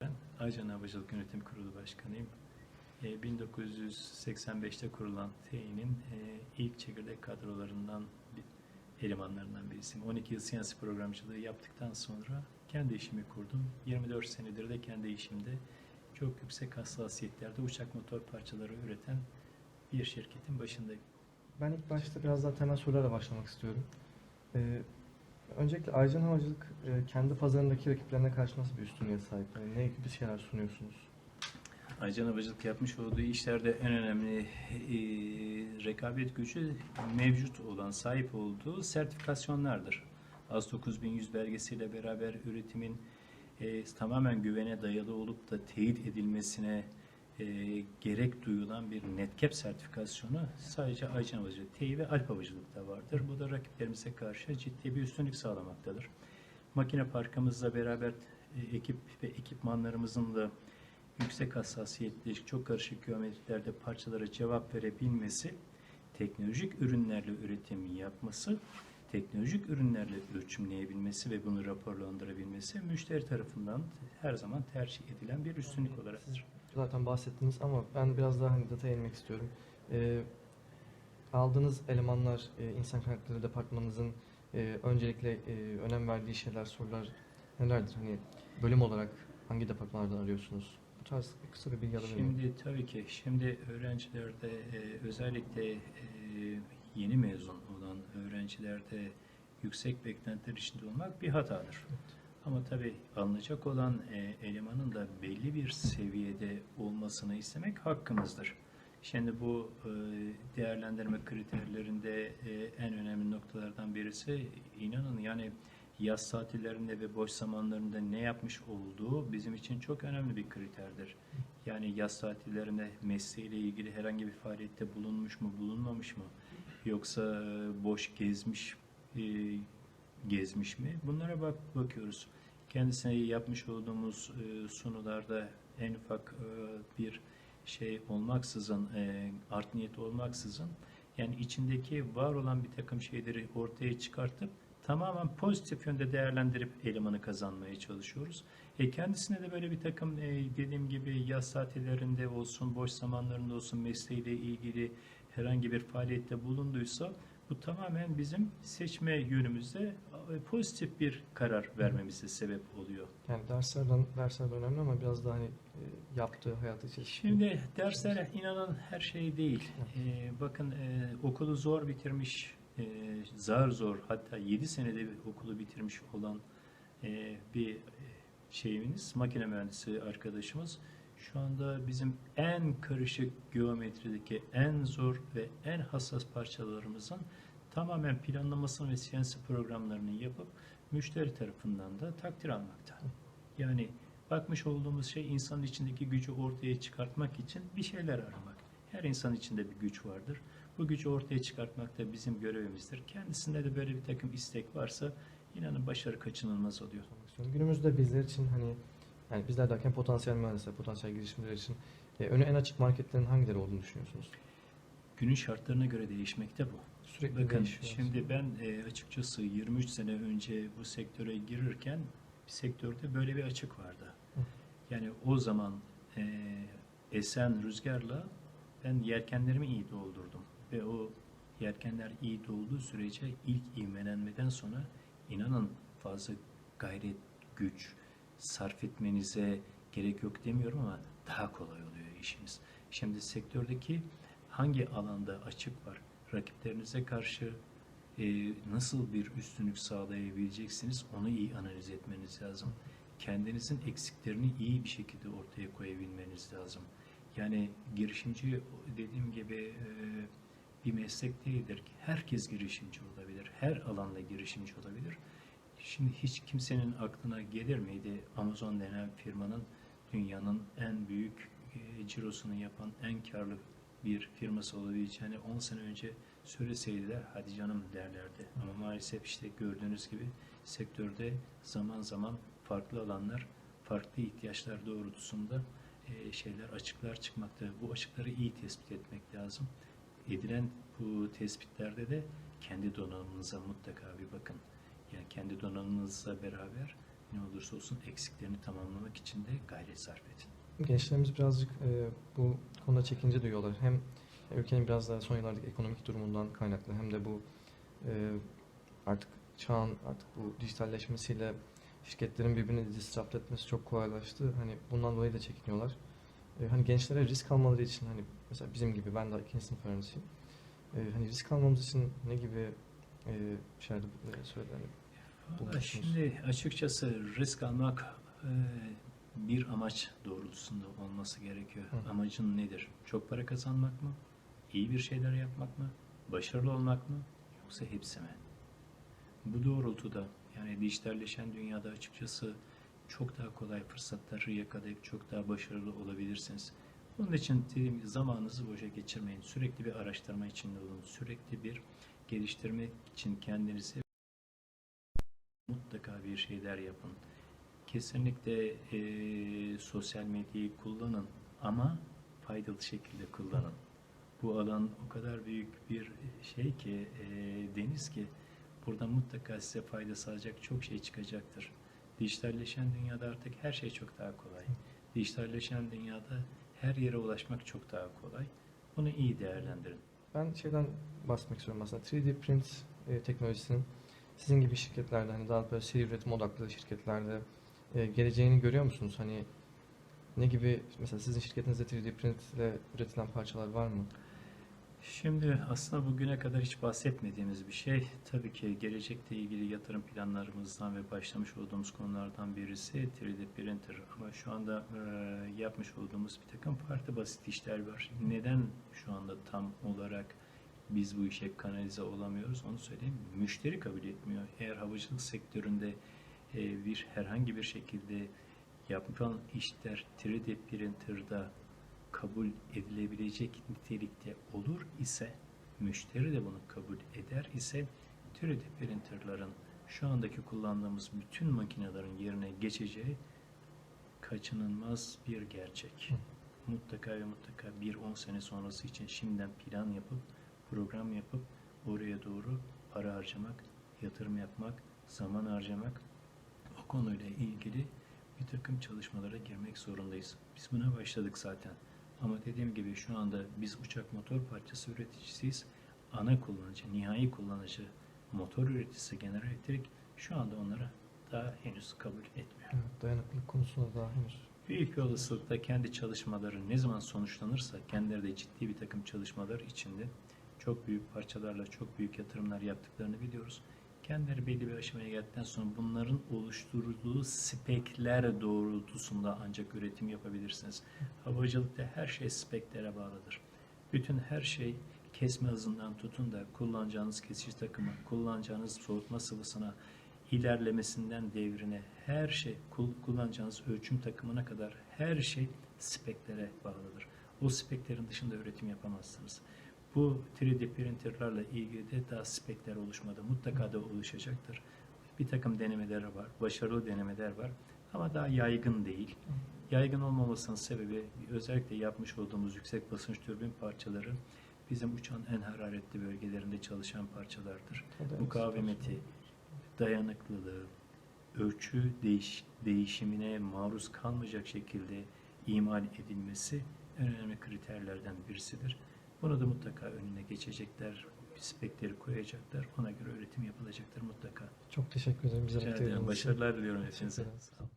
Ben Adnan Canseven, Aycan Havacılık Yönetim Kurulu Başkanıyım. E, 1985'te kurulan TEİ'nin e, ilk çekirdek kadrolarından, elemanlarından birisiyim. 12 yıl siyasi programcılığı yaptıktan sonra kendi işimi kurdum. 24 senedir de kendi işimde çok yüksek hassasiyetlerde uçak motor parçaları üreten bir şirketin başındayım. Ben ilk başta biraz daha temel sorularla başlamak istiyorum. Ee, öncelikle Aycan Havacılık e, kendi pazarındaki rakiplerine karşı nasıl bir üstünlüğe sahip? Yani ne gibi şeyler sunuyorsunuz? Aycan Havacılık yapmış olduğu işlerde en önemli e, rekabet gücü mevcut olan, sahip olduğu sertifikasyonlardır. AS 9100 belgesiyle beraber üretimin e, tamamen güvene dayalı olup da teyit edilmesine e, gerek duyulan bir netcap sertifikasyonu sadece Aycan Havacılık, TEİ ve Alp Havacılık'ta vardır. Bu da rakiplerimize karşı ciddi bir üstünlük sağlamaktadır. Makine parkımızla beraber e, ekip ve ekipmanlarımızın da yüksek hassasiyetli, çok karışık geometrilerde parçalara cevap verebilmesi, teknolojik ürünlerle üretim yapması, teknolojik ürünlerle ölçümleyebilmesi ve bunu raporlandırabilmesi müşteri tarafından her zaman tercih edilen bir üstünlük olaraktır. Zaten bahsettiniz ama ben biraz daha hani detaya inmek istiyorum. Ee, aldığınız elemanlar, e, insan kaynakları departmanınızın e, öncelikle e, önem verdiği şeyler, sorular nelerdir? Hani bölüm olarak hangi departmanlardan arıyorsunuz? Bu tarz kısa bir bilgi alabilir miyim? Şimdi tabii ki şimdi öğrencilerde e, özellikle e, yeni mezun olan öğrencilerde yüksek beklentiler içinde olmak bir hatadır. Ama tabii alınacak olan e, elemanın da belli bir seviyede olmasını istemek hakkımızdır. Şimdi bu e, değerlendirme kriterlerinde e, en önemli noktalardan birisi inanın yani yaz tatillerinde ve boş zamanlarında ne yapmış olduğu bizim için çok önemli bir kriterdir. Yani yaz tatillerinde mesleğiyle ilgili herhangi bir faaliyette bulunmuş mu, bulunmamış mı? Yoksa boş gezmiş, gezmiş mi? Bunlara bak bakıyoruz. Kendisine yapmış olduğumuz e, sunularda en ufak e, bir şey olmaksızın, e, art niyet olmaksızın yani içindeki var olan bir takım şeyleri ortaya çıkartıp tamamen pozitif yönde değerlendirip elemanı kazanmaya çalışıyoruz. E kendisine de böyle bir takım e, dediğim gibi yaz tatillerinde olsun, boş zamanlarında olsun mesleğiyle ilgili herhangi bir faaliyette bulunduysa bu tamamen bizim seçme yönümüzde e, pozitif bir karar vermemize sebep oluyor. Yani derslerden dersler de önemli ama biraz daha hani e, yaptığı hayatı içerisinde. Şimdi dersler inanın her şey değil. Ee, bakın e, okulu zor bitirmiş, e, zar zor hatta 7 senede bir okulu bitirmiş olan e, bir şeyimiz, makine mühendisi arkadaşımız şu anda bizim en karışık geometrideki en zor ve en hassas parçalarımızın tamamen planlamasını ve CNC programlarını yapıp müşteri tarafından da takdir almakta. Yani bakmış olduğumuz şey insanın içindeki gücü ortaya çıkartmak için bir şeyler aramak. Her insan içinde bir güç vardır. Bu gücü ortaya çıkartmak da bizim görevimizdir. Kendisinde de böyle bir takım istek varsa inanın başarı kaçınılmaz oluyor. Günümüzde bizler için hani yani bizler derken potansiyel mühendisler, potansiyel girişimciler için e, önü en açık marketlerin hangileri olduğunu düşünüyorsunuz? Günün şartlarına göre değişmekte bu. Sürekli Bakın değişiyor. şimdi ben e, açıkçası 23 sene önce bu sektöre girirken bir sektörde böyle bir açık vardı. Hı. Yani o zaman e, esen rüzgarla ben yelkenlerimi iyi doldurdum ve o yelkenler iyi dolduğu sürece ilk ivmelenmeden sonra inanın fazla gayret, güç sarf etmenize gerek yok demiyorum ama daha kolay oluyor işiniz. Şimdi sektördeki hangi alanda açık var? Rakiplerinize karşı e, nasıl bir üstünlük sağlayabileceksiniz onu iyi analiz etmeniz lazım. Kendinizin eksiklerini iyi bir şekilde ortaya koyabilmeniz lazım. Yani girişimci dediğim gibi e, bir meslek değildir. Herkes girişimci olabilir. Her alanda girişimci olabilir. Şimdi hiç kimsenin aklına gelir miydi Amazon denen firmanın dünyanın en büyük e, cirosunu yapan en karlı bir firması olabileceğini 10 sene önce söyleseydiler hadi canım derlerdi. Ama maalesef işte gördüğünüz gibi sektörde zaman zaman farklı alanlar, farklı ihtiyaçlar doğrultusunda e, şeyler, açıklar çıkmakta. Bu açıkları iyi tespit etmek lazım. Edilen bu tespitlerde de kendi donanımınıza mutlaka bir bakın. Yani kendi donanımınızla beraber ne olursa olsun eksiklerini tamamlamak için de gayret sarf edin. Gençlerimiz birazcık e, bu konuda çekince duyuyorlar. Hem ülkenin biraz daha son yıllardaki ekonomik durumundan kaynaklı hem de bu e, artık çağın artık bu dijitalleşmesiyle şirketlerin birbirini disrupt etmesi çok kolaylaştı. Hani bundan dolayı da çekiniyorlar. E, hani gençlere risk almaları için hani mesela bizim gibi ben de ikinci sınıf öğrencisiyim. E, hani risk almamız için ne gibi e, şeyler e, söyledi? Şimdi açıkçası risk almak e, bir amaç doğrultusunda olması gerekiyor. Hı. Amacın nedir? Çok para kazanmak mı? İyi bir şeyler yapmak mı? Başarılı olmak mı? Yoksa hepsi mi? Bu doğrultuda yani dijitalleşen dünyada açıkçası çok daha kolay fırsatları yakalayıp çok daha başarılı olabilirsiniz. Bunun için dediğim gibi zamanınızı boşa geçirmeyin. Sürekli bir araştırma içinde olun. Sürekli bir geliştirmek için kendinizi mutlaka bir şeyler yapın. Kesinlikle eee, sosyal medyayı kullanın ama faydalı şekilde kullanın. Bu alan o kadar büyük bir şey ki, eee, deniz ki burada mutlaka size fayda sağlayacak çok şey çıkacaktır. Dijitalleşen dünyada artık her şey çok daha kolay. Dijitalleşen dünyada her yere ulaşmak çok daha kolay. Bunu iyi değerlendirin. Ben şeyden bahsetmek istiyorum aslında. 3D print e, teknolojisinin sizin gibi şirketlerde hani daha böyle seri üretim odaklı şirketlerde e, geleceğini görüyor musunuz? Hani ne gibi mesela sizin şirketinizde 3D print ile üretilen parçalar var mı? Şimdi aslında bugüne kadar hiç bahsetmediğimiz bir şey tabii ki gelecekle ilgili yatırım planlarımızdan ve başlamış olduğumuz konulardan birisi 3D printer ama şu anda e, yapmış olduğumuz bir takım farklı basit işler var. Neden şu anda tam olarak biz bu işe kanalize olamıyoruz onu söyleyeyim. Müşteri kabul etmiyor. Eğer havacılık sektöründe e, bir herhangi bir şekilde yapılan işler 3D printer'da kabul edilebilecek nitelikte olur ise, müşteri de bunu kabul eder ise 3D printerların şu andaki kullandığımız bütün makinelerin yerine geçeceği kaçınılmaz bir gerçek. Mutlaka ve mutlaka bir 10 sene sonrası için şimdiden plan yapıp, program yapıp oraya doğru para harcamak, yatırım yapmak, zaman harcamak, o konuyla ilgili bir takım çalışmalara girmek zorundayız. Biz buna başladık zaten. Ama dediğim gibi şu anda biz uçak motor parçası üreticisiyiz. Ana kullanıcı, nihai kullanıcı motor üreticisi General Electric şu anda onları daha henüz kabul etmiyor. Evet, dayanıklılık konusunda daha henüz. Büyük bir olasılıkla kendi çalışmaları ne zaman sonuçlanırsa kendileri de ciddi bir takım çalışmalar içinde çok büyük parçalarla çok büyük yatırımlar yaptıklarını biliyoruz. Kendileri belli bir aşamaya geldikten sonra bunların oluşturduğu spekler doğrultusunda ancak üretim yapabilirsiniz. Havacılıkta her şey speklere bağlıdır. Bütün her şey kesme hızından tutun da kullanacağınız kesici takımı, kullanacağınız soğutma sıvısına, ilerlemesinden devrine her şey, kul- kullanacağınız ölçüm takımına kadar her şey speklere bağlıdır. O speklerin dışında üretim yapamazsınız. Bu 3D printerlarla ilgili de daha spekler oluşmadı. Mutlaka da oluşacaktır. Bir takım denemeler var, başarılı denemeler var ama daha yaygın değil. Yaygın olmamasının sebebi özellikle yapmış olduğumuz yüksek basınç türbin parçaları bizim uçağın en hararetli bölgelerinde çalışan parçalardır. Da Mukavemeti, dayanıklılığı, ölçü değiş, değişimine maruz kalmayacak şekilde imal edilmesi en önemli kriterlerden birisidir. Bunu da mutlaka önüne geçecekler, spekleri koyacaklar, ona göre üretim yapılacaktır mutlaka. Çok teşekkür ederim. Rica ederim. Başarılar diliyorum hepinize. Sağ olun.